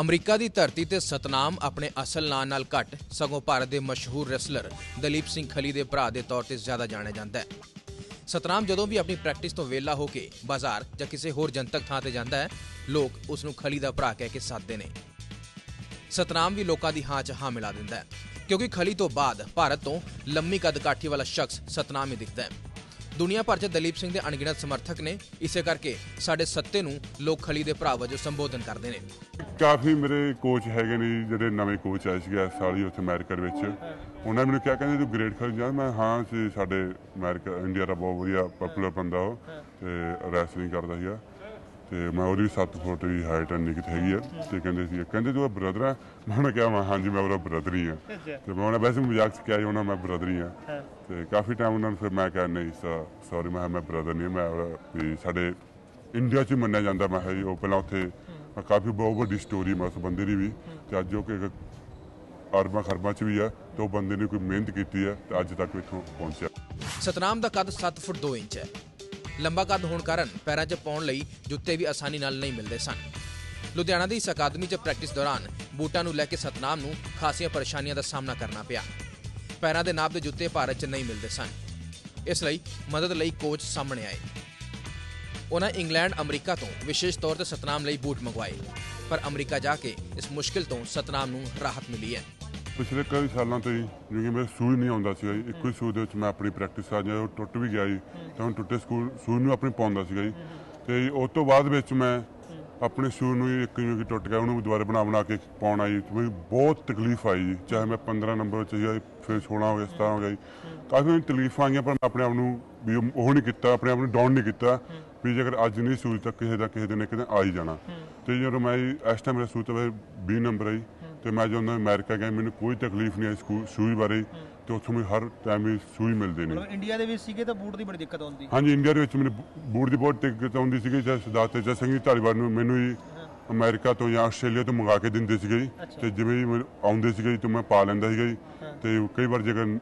America ਦੀ ਧਰਤੀ ਤੇ ਸਤਨਾਮ ਆਪਣੇ ਅਸਲ ਨਾਂ ਨਾਲ ਘੱਟ, ਸਗੋਂ ਭਾਰਤ ਦੇ ਮਸ਼ਹੂਰ ਰੈਸਲਰ ਦਲੀਪ ਸਿੰਘ ਖਲੀ ਦੇ ਭਰਾ ਦੇ ਤੌਰ ਤੇ ਜ਼ਿਆਦਾ ਜਾਣਿਆ ਜਾਂਦਾ ਹੈ। ਸਤਨਾਮ ਜਦੋਂ ਵੀ ਆਪਣੀ ਪ੍ਰੈਕਟਿਸ ਤੋਂ ਵਿਹਲਾ ਹੋ ਕੇ ਬਾਜ਼ਾਰ ਜਾਂ ਕਿਸੇ ਹੋਰ ਜਨਤਕ ਥਾਂ ਤੇ ਜਾਂਦਾ ਹੈ, ਲੋਕ ਉਸ ਨੂੰ ਖਲੀ ਦਾ ਭਰਾ ਕਹਿ ਕੇ ਸੱਦਦੇ ਨੇ। ਸਤਨਾਮ ਵੀ ਲੋਕਾਂ ਦੀ ਹਾਂ 'ਚ ਹਾਂ ਮਿਲਾ ਦਿੰਦਾ ਹੈ, ਕਿਉਂਕਿ ਖਲੀ ਤੋਂ ਬਾਅਦ ਭਾਰਤ ਤੋਂ ਲੰਮੀ ਕਦ ਕਾਠੀ ਵਾਲਾ ਸ਼ਖਸ ਸਤਨਾਮ ਹੀ ਦਿਖਦਾ ਹੈ। ਦੁਨੀਆ ਭਰ 'ਚ ਦਲੀਪ ਸਿੰਘ ਦੇ ਅਣਗਿਣਤ ਸਮਰਥਕ ਨੇ ਇਸੇ ਕਰਕੇ ਸਾਡੇ ਸੱਤੇ ਨੂੰ ਲੋਕ ਖਲੀ ਦੇ ਭਰਾ ਵਜੋਂ ਸੰਬੋਧਨ ਕਰਦੇ ਨੇ। ਕਾਫੀ ਮੇਰੇ ਕੋਚ ਹੈਗੇ ਨੇ ਜਿਹੜੇ ਨਵੇਂ ਕੋਚ ਆਏ ਸੀਗੇ ਇਸ ਉੱਥੇ ਅਮਰੀਕਾ ਵਿੱਚ। ਉਹਨਾਂ ਨੇ ਮੈਨੂੰ ਕਿਹਾ, ਕਹਿੰਦੇ ਤੂੰ ਗ੍ਰੇਡ ਖੇਡ ਜਾ ਮੈਂ ਹਾਂ ਸਾਡੇ ਅਮਰੀਕਾ, ਇੰਡੀਆ ਦਾ ਬਹੁਤ ਵਧੀਆ ਪਪੂਲਰ ਬੰਦਾ ਉਹ ਤੇ ਰੈਸਲਿੰਗ ਕਰਦਾ ਸੀਗਾ। ਤੇ ਮੈਂ ਉਹਦੀ 7 ਫੁੱਟ ਦੀ ਹਾਈਟ ਇੰਨੀ ਕਿਤੇ ਹੈਗੀ ਆ। ਤੇ ਕਹਿੰਦੇ ਸੀ ਕਹਿੰਦੇ ਤੂੰ ਬ੍ਰਦਰ ਆ? ਮੈਂ ਉਹਨਾਂ ਕਿਹਾ ਮੈਂ ਹਾਂਜੀ ਮੈਂ ਉਹਦਾ ਬ੍ਰਦਰ ਹੀ ਆ। ਤੇ ਮੈਂ ਉਹਨਾਂ ਵੈਸੇ ਮਜ਼ਾਕ ਚ ਕਿਹਾ ਉਹਨਾਂ ਮੈਂ ਬ੍ਰਦਰ ਹੀ ਆ। ਤੇ ਕਾਫੀ ਟਾਈਮ ਉਹਨਾਂ ਨੂੰ ਫਿਰ ਮੈਂ ਕਿਹਾ ਨਹੀਂ ਸੌਰੀ ਮੈਂ ਮੈਂ ਬ੍ਰਦਰ ਨਹੀਂ ਮੈਂ ਵੀ ਸਾਡੇ ਇੰਡੀਆ 'ਚ ਹੀ ਮੰਨਿਆ ਜਾਂਦਾ ਮੈਂ ਜੀ ਉਹ ਪਹਿਲਾਂ ਉੱਥੇ ਕਾਫੀ ਬਹੁਤ ਵੱਡੀ ਸਟੋਰੀ ਮੈਂ ਉਸ ਬੰਦੇ ਦੀ ਵੀ। ਤੇ ਅੱਜ ਉਹ ਕਿ ਅਰਬਾਂ ਖਰਬਾਂ 'ਚ ਵੀ ਆ ਤੇ ਉਹ ਬੰਦੇ ਨੇ ਕੋਈ ਮਿਹਨਤ ਕੀਤੀ ਹੈ ਤੇ ਅੱਜ ਤੱਕ ਇੱਥੋਂ ਪਹੁੰਚਿਆ। ਸਤਨਾਮ ਦਾ ਕੱਦ 7 ਫੁੱਟ 2 ਇੰਚ ਹੈ। ਲੰਬਾ ਕੱਦ ਹੋਣ ਕਾਰਨ ਪੈਰਾਂ 'ਚ ਪਾਉਣ ਲਈ ਜੁੱਤੇ ਵੀ ਆਸਾਨੀ ਨਾਲ ਨਹੀਂ ਮਿਲਦੇ ਸਨ। ਲੁਧਿਆਣਾ ਦੀ ਇਸ ਅਕਾਦਮੀ 'ਚ ਪ੍ਰੈਕਟਿਸ ਦੌਰਾਨ ਬੂਟਾਂ ਨੂੰ ਲੈ ਕੇ ਸਤਨਾਮ ਨੂੰ ਖਾਸੀਆਂ ਪਰੇਸ਼ਾਨੀਆਂ ਦਾ ਸਾਹਮਣਾ ਕਰਨਾ ਪਿਆ। ਪੈਰਾਂ ਦੇ ਨਾਪ ਦੇ ਜੁੱਤੇ ਭਾਰਤ 'ਚ ਨਹੀਂ ਮਿਲਦੇ ਸਨ। ਇਸ ਲਈ ਮਦਦ ਲਈ ਕੋਚ ਸਾਹਮਣੇ ਆਏ। ਉਹਨਾਂ ਇੰਗਲੈਂਡ, ਅਮਰੀਕਾ ਤੋਂ ਵਿਸ਼ੇਸ਼ ਤੌਰ ਤੇ ਸਤਨਾਮ ਲਈ ਬੂਟ ਮੰਗਵਾਏ। ਪਰ ਅਮਰੀਕਾ ਜਾ ਕੇ ਇਸ ਮੁਸ਼ਕਿਲ ਤੋਂ ਸਤਨਾਮ ਨੂੰ ਰਾਹਤ ਮਿਲੀ ਹੈ। ਪਿਛਲੇ ਕਈ ਸਾਲਾਂ ਤੋਂ ਹੀ ਜਿਵੇਂ ਮੇਰੇ ਸੂਝ ਨਹੀਂ ਆਉਂਦਾ ਸੀਗਾ ਜੀ, ਇੱਕੋ ਹੀ ਸੂਈ ਦੇ ਵਿੱਚ ਮੈਂ ਆਪਣੀ ਪ੍ਰੈਕਟਿਸ ਆ ਜਾਂ ਉਹ ਟੁੱਟ ਵੀ ਗਿਆ ਜੀ, ਤਾਂ ਹੁਣ ਟੁੱਟੇ ਸਕੂਲ ਸੂਝ ਨੂੰ ਆਪਣੀ ਪਾਉਂਦਾ ਸੀਗਾ ਜੀ। ਤੇ ਉਸ ਤੋਂ ਬਾਅਦ ਵਿੱਚ ਮੈਂ ਆਪਣੇ ਸ਼ੂਜ਼ ਨੂੰ ਹੀ ਇੱਕ ਜਿਵੇਂ ਕਿ ਟੁੱਟ ਗਿਆ, ਉਹਨੂੰ ਵੀ ਦੁਬਾਰਾ ਬਣਾ ਬਣਾ ਕੇ ਪਾਉਣਾ ਜੀ ਮੈਨੂੰ ਬਹੁਤ ਤਕਲੀਫ ਆਈ ਜੀ, ਚਾਹੇ ਮੈਂ 15 ਨੰਬਰ ਚ ਜਾਂ, ਫਿਰ 16 ਹੋ ਗਿਆ 17 ਹੋ ਗਿਆ ਜੀ। ਕਾਫੀ ਤਕਲੀਫਾਂ ਆਈਆਂ, ਪਰ ਮੈਂ ਆਪਣੇ ਆਪ ਨੂੰ ਵੀ ਉਹ ਨਹੀਂ ਕੀਤਾ, ਆਪਣੇ ਆਪ ਨੂੰ ਡਾਊਨ ਨਹੀਂ ਕੀਤਾ ਵੀ ਜੇਕਰ ਅੱਜ ਨਹੀਂ ਸੂਝ ਤਾਂ ਕਿਸੇ ਦਾ ਕਿਸੇ ਦਿਨ ਇੱਕ ਦਿਨ ਆ ਹੀ ਜਾਣਾ। ਤੇ ਜਦੋਂ ਮੈਂ ਇਸ ਟਾਈਮ ਮੇਰਾ ਸੂਝ ਤਾਂ ਫਿਰ 20 ਨੰਬਰ ਆਈ ਤੇ ਮੈਂ ਜਦੋਂ ਅਮਰੀਕਾ ਗਿਆ ਮੈਨੂੰ ਕੋਈ ਤਕਲੀਫ ਨਹੀਂ ਆਈ ਸੂਈ ਬਾਰੇ ਤੇ ਉੱਥੋਂ ਮੈਨੂੰ ਹਰ ਟਾਈਮ ਹੀ ਸੂਈ ਮਿਲਦੇ ਨੇ। ਮਤਲਬ ਇੰਡੀਆ ਦੇ ਵਿੱਚ ਸੀਗੇ ਤਾਂ ਬੂਟ ਦੀ ਬੜੀ ਦਿੱਕਤ ਆਉਂਦੀ। ਹਾਂਜੀ ਇੰਡੀਆ ਦੇ ਵਿੱਚ ਮੈਨੂੰ ਬੂਟ ਦੀ ਬਹੁਤ ਦਿੱਕਤ ਆਉਂਦੀ ਸੀਗੀ ਜਦ ਸਰਦਾਰ ਤੇਜਾ ਸਿੰਘ ਜੀ ਧਾਲੀਵਾਲ ਨੂੰ ਮੈਨੂੰ ਹੀ ਅਮਰੀਕਾ ਤੋਂ ਜਾਂ ਆਸਟ੍ਰੇਲੀਆ ਤੋਂ ਮੰਗਾ ਕੇ ਦਿੰਦੇ ਸੀਗੇ ਜੀ। ਤੇ ਜਿਵੇਂ ਹੀ ਮੈਨੂੰ ਆਉਂਦੇ ਸੀਗੇ ਜੀ ਤੇ ਮੈਂ ਪਾ ਲੈਂਦਾ ਸੀਗਾ ਜੀ। ਤੇ ਕਈ ਵਾਰ ਜੇਕਰ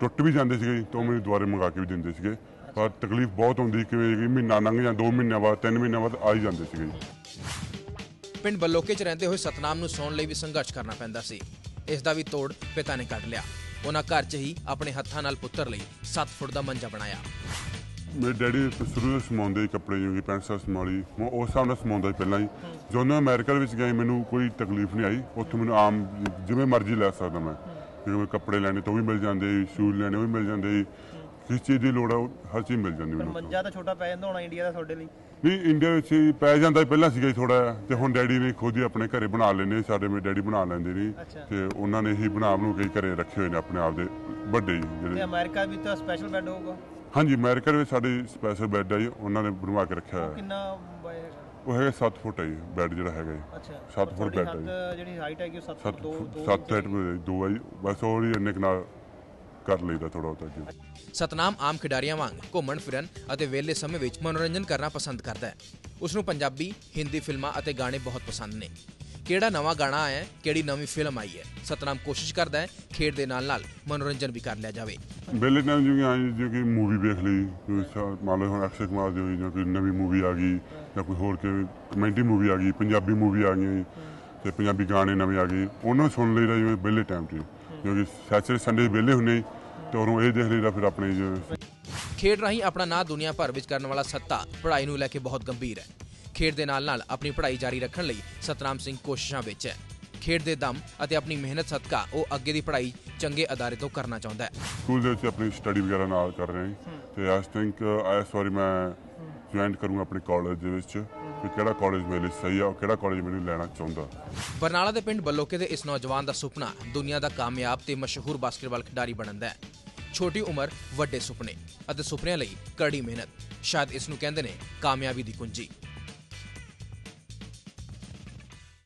ਟੁੱਟ ਵੀ ਜਾਂਦੇ ਸੀਗੇ ਜੀ ਤਾਂ ਉਹ ਮੈਨੂੰ ਦੁਬਾਰੇ ਮੰਗਾ ਕੇ ਵੀ ਦਿੰਦੇ ਸੀਗੇ। ਪਰ ਤਕਲੀਫ ਬਹੁਤ ਹੁੰਦੀ ਕਿਵੇਂ ਕਿ ਮਹੀਨਾ ਲੰਘ ਜਾਂ 2 ਮਹੀਨਿਆਂ ਬਾਅਦ 3 ਮਹੀਨਿਆਂ ਬਾਅਦ ਆ ਹੀ ਜਾਂਦੇ ਸੀਗੇ ਜੀ। ਪਿੰਡ ਬੱਲੋਕੇ 'ਚ ਰਹਿੰਦੇ ਹੋਏ ਸਤਨਾਮ ਨੂੰ ਸੌਣ ਲਈ ਵੀ ਸੰਘਰਸ਼ ਕਰਨਾ ਪੈਂਦਾ ਸੀ। ਇਸ ਦਾ ਵੀ ਤੋੜ ਪਿਤਾ ਨੇ ਕੱਢ ਲਿਆ। ਉਹਨਾਂ ਘਰ 'ਚ ਹੀ ਆਪਣੇ ਹੱਥਾਂ ਨਾਲ ਪੁੱਤਰ ਲਈ 7 ਫੁੱਟ ਦਾ ਮੰਜਾ ਬਣਾਇਆ। ਮੇਰੇ ਡੈਡੀ ਸ਼ੁਰੂ ਤੋਂ ਸਮਾਉਂਦੇ ਕੱਪੜੇ ਜਿਵੇਂ ਪੈਂਟ ਸ਼ਰਟ ਸਮਾਲੀ। ਮੈਂ ਉਸ ਹਿਸਾਬ ਨਾਲ ਸਮਾਉਂਦਾ ਸੀ ਪਹਿਲਾਂ ਹੀ। ਜਦੋਂ ਮੈਂ ਅਮਰੀਕਾ ਦੇ ਵਿੱਚ ਗਿਆ ਮੈਨੂੰ ਕੋਈ ਤਕਲੀਫ ਨਹੀਂ ਆਈ। ਉੱਥੇ ਮੈਨੂੰ ਆਮ ਜਿਵੇਂ ਮਰਜ਼ੀ ਲੈ ਸਕਦਾ ਮੈਂ। ਜਿਵੇਂ ਕੱਪੜੇ ਲੈਣੇ ਤਾਂ ਵੀ ਮਿਲ ਜਾਂਦੇ ਸ਼ੂਜ਼ ਲੈਣੇ ਉਹ ਵੀ ਮਿਲ ਜਾਂਦੇ ਜੀ। ਕਿਸ ਚੀਜ਼ ਦੀ ਲੋੜ ਆ ਉਹ ਹਰ ਚੀਜ਼ ਮਿਲ ਜਾਂਦੀ ਮੈਨੂੰ। ਮੰਜਾ ਤਾਂ ਛੋਟਾ ਪੈ ਜਾਂਦਾ ਹੋਣਾ ਇੰਡੀਆ ਦਾ ਤੁਹਾਡੇ ਲਈ ਨਹੀਂ ਇੰਡੀਆ ਵਿੱਚ ਹੀ ਪੈ ਜਾਂਦਾ ਸੀ, ਪਹਿਲਾਂ ਸੀਗਾ ਥੋੜਾ ਤੇ ਹੁਣ ਡੈਡੀ ਨੇ ਖੁਦ ਹੀ ਆਪਣੇ ਘਰੇ ਬਣਾ ਲੈਣੇ ਸਾਡੇ ਮੇਰੇ ਡੈਡੀ ਬਣਾ ਲੈਂਦੇ ਨੇ ਅੱਛਾ। ਤੇ ਉਹਨਾਂ ਨੇ ਹੀ ਬਣਾ ਬਣੂ ਕੇ ਘਰੇ ਰੱਖੇ ਹੋਏ ਨੇ ਆਪਣੇ ਆਪ ਦੇ ਵੱਡੇ ਜੀ ਤੇ ਜਿਹੜੇ ਅਮਰੀਕਾ ਵੀ ਤਾਂ ਸਪੈਸ਼ਲ ਬੈੱਡ ਹੋਊਗਾ ਹਾਂਜੀ ਅਮਰੀਕਾ ਦੇ ਵਿੱਚ ਸਾਡੇ ਸਪੈਸ਼ਲ ਬੈੱਡ ਆ ਜੀ ਉਹਨਾਂ ਨੇ ਬਣਵਾ ਕੇ ਰੱਖਿਆ ਹੋਇਆ ਕਿੰਨਾ ਬਾਏ ਹੈਗਾ? ਉਹ ਹੈਗਾ 7 ਫੁੱਟ ਹੈ ਜੀ ਬੈੱਡ ਜਿਹੜਾ ਹੈਗਾ ਜੀ ਅੱਛਾ ਸੱਤ ਫੁੱਟ ਤੁਹਾਡੀ ਬੈੱਡ ਹੈ ਹੱਦ ਜਿਹੜੀ ਹਾਈਟ ਹੈਗੀ ਉਹ 7 7 ਫੁੱਟ 2 7 ਹੈਟ ਦੋ ਆ ਜੀ ਬਸ ਉਹ ਹੀ ਇੰਨੇ ਕੁ ਨਾਲ ਕਰ ਲਈਦਾ ਥੋੜਾ ਬਹੁਤਾ ਜੀ। ਸਤਨਾਮ ਆਮ ਖਿਡਾਰੀਆਂ ਵਾਂਗ ਘੁੰਮਣ ਫਿਰਨ ਅਤੇ ਵਿਹਲੇ ਸਮੇਂ ਵਿੱਚ ਮਨੋਰੰਜਨ ਕਰਨਾ ਪਸੰਦ ਕਰਦਾ ਹੈ। ਉਸ ਨੂੰ ਪੰਜਾਬੀ ਹਿੰਦੀ ਫਿਲਮਾਂ ਅਤੇ ਗਾਣੇ ਬਹੁਤ ਪਸੰਦ ਨੇ। ਕਿਹੜਾ ਨਵਾਂ ਗਾਣਾ ਆਇਆ ਹੈ ਕਿਹੜੀ ਨਵੀਂ ਫਿਲਮ ਆਈ ਹੈ? ਸਤਨਾਮ ਕੋਸ਼ਿਸ਼ ਕਰਦਾ ਹੈ ਖੇਡ ਦੇ ਨਾਲ ਨਾਲ ਮਨੋਰੰਜਨ ਵੀ ਕਰ ਲਿਆ ਜਾਵੇ। ਬੇਲੇ ਟਾਈਮ ਜਿਵੇਂ ਆਈ ਜਿਵੇਂ ਕਿ ਮੂਵੀ ਵੇਖ ਲਈ ਕੋਈ ਮੰਨ ਲਓ ਹੁਣ ਅਕਸ਼ੇ ਕੁਮਾਰ ਦੀ ਹੋਈ ਜਾਂ ਕੋਈ ਨਵੀਂ ਮੂਵੀ ਆ ਗਈ ਜਾਂ ਕੋਈ ਹੋਰ ਕੋਈ ਕਮੇਡੀ ਮੂਵੀ ਆ ਗਈ ਪੰਜਾਬੀ ਮੂਵੀ ਆ ਗਈ ਤੇ ਪੰਜਾਬੀ ਗਾਣੇ ਨਵੇਂ ਆ ਗਏ। ਉਹਨਾਂ ਸੁਣ ਲਈਦਾ ਜਿਵੇਂ ਬੇਲੇ ਟਾਈਮ 'ਤੇ ਕਿਉਂਕਿ ਸੈਚਰਡੇ ਸੰਡੇ ਵਿਹਲੇ ਹੁੰਨੇ ਤੇ ਉਦੋਂ ਇਹ ਦੇਖ ਲਈਦਾ ਫਿਰ ਆਪਣੇ ਜਿਵੇਂ ਖੇਡ ਰਾਹੀਂ ਆਪਣਾ ਨਾਂ ਦੁਨੀਆ ਭਰ ਵਿੱਚ ਕਰਨ ਵਾਲਾ ਸੱਤਾ ਪੜ੍ਹਾਈ ਨੂੰ ਲੈ ਕੇ ਬਹੁਤ ਗੰਭੀਰ ਹੈ। ਖੇਡ ਦੇ ਨਾਲ ਨਾਲ ਆਪਣੀ ਪੜ੍ਹਾਈ ਜਾਰੀ ਰੱਖਣ ਲਈ ਸਤਨਾਮ ਸਿੰਘ ਕੋਸ਼ਿਸ਼ਾਂ ਵਿੱਚ ਹੈ। ਖੇਡ ਦੇ ਦਮ ਅਤੇ ਆਪਣੀ ਮਿਹਨਤ ਸਦਕਾ ਉਹ ਅੱਗੇ ਦੀ ਪੜ੍ਹਾਈ ਚੰਗੇ ਅਦਾਰੇ ਤੋਂ ਕਰਨਾ ਚਾਹੁੰਦਾ ਹੈ। ਸਕੂਲ ਦੇ ਵਿੱਚ ਆਪਣੀ ਸਟੱਡੀ ਵਗੈਰਾ ਨਾਲ ਕਰ ਰਹੇ ਹਾਂ ਤੇ ਆਈ ਥਿੰਕ ਇਸ ਵਾਰੀ ਮੈਂ ਜੁਆਇਨ ਕਰੂੰਗਾ ਆਪਣੇ ਕਾਲਜ ਦੇ ਵਿੱਚ। ਕਿ ਕਿਹੜਾ ਕਾਲਜ ਮੇਰੇ ਲਈ ਸਹੀ ਆ ਔਰ ਕਿਹੜਾ ਕਾਲਜ ਮੈਨੂੰ ਲੈਣਾ ਚਾਹੁੰਦਾ। ਬਰਨਾਲਾ ਦੇ ਪਿੰਡ ਬੱਲੋਕੇ ਦੇ ਇਸ ਨੌਜਵਾਨ ਦਾ ਸੁਪਨਾ ਦੁਨੀਆ ਦਾ ਕਾਮਯਾਬ ਤੇ ਮਸ਼ਹੂਰ ਬਾਸਕਟਬਾਲ ਖਿਡਾਰੀ ਬਣਨ ਦਾ ਹੈ। ਛੋਟੀ ਉਮਰ, ਵੱਡੇ ਸੁਪਨੇ ਅਤੇ ਸੁਪਨਿਆਂ ਲਈ ਕੜੀ ਮਿਹਨਤ, ਸ਼ਾਇਦ ਇਸ ਨੂੰ ਕਹਿੰਦੇ ਨੇ ਕਾਮਯਾਬੀ ਦੀ ਕੁੰਜੀ।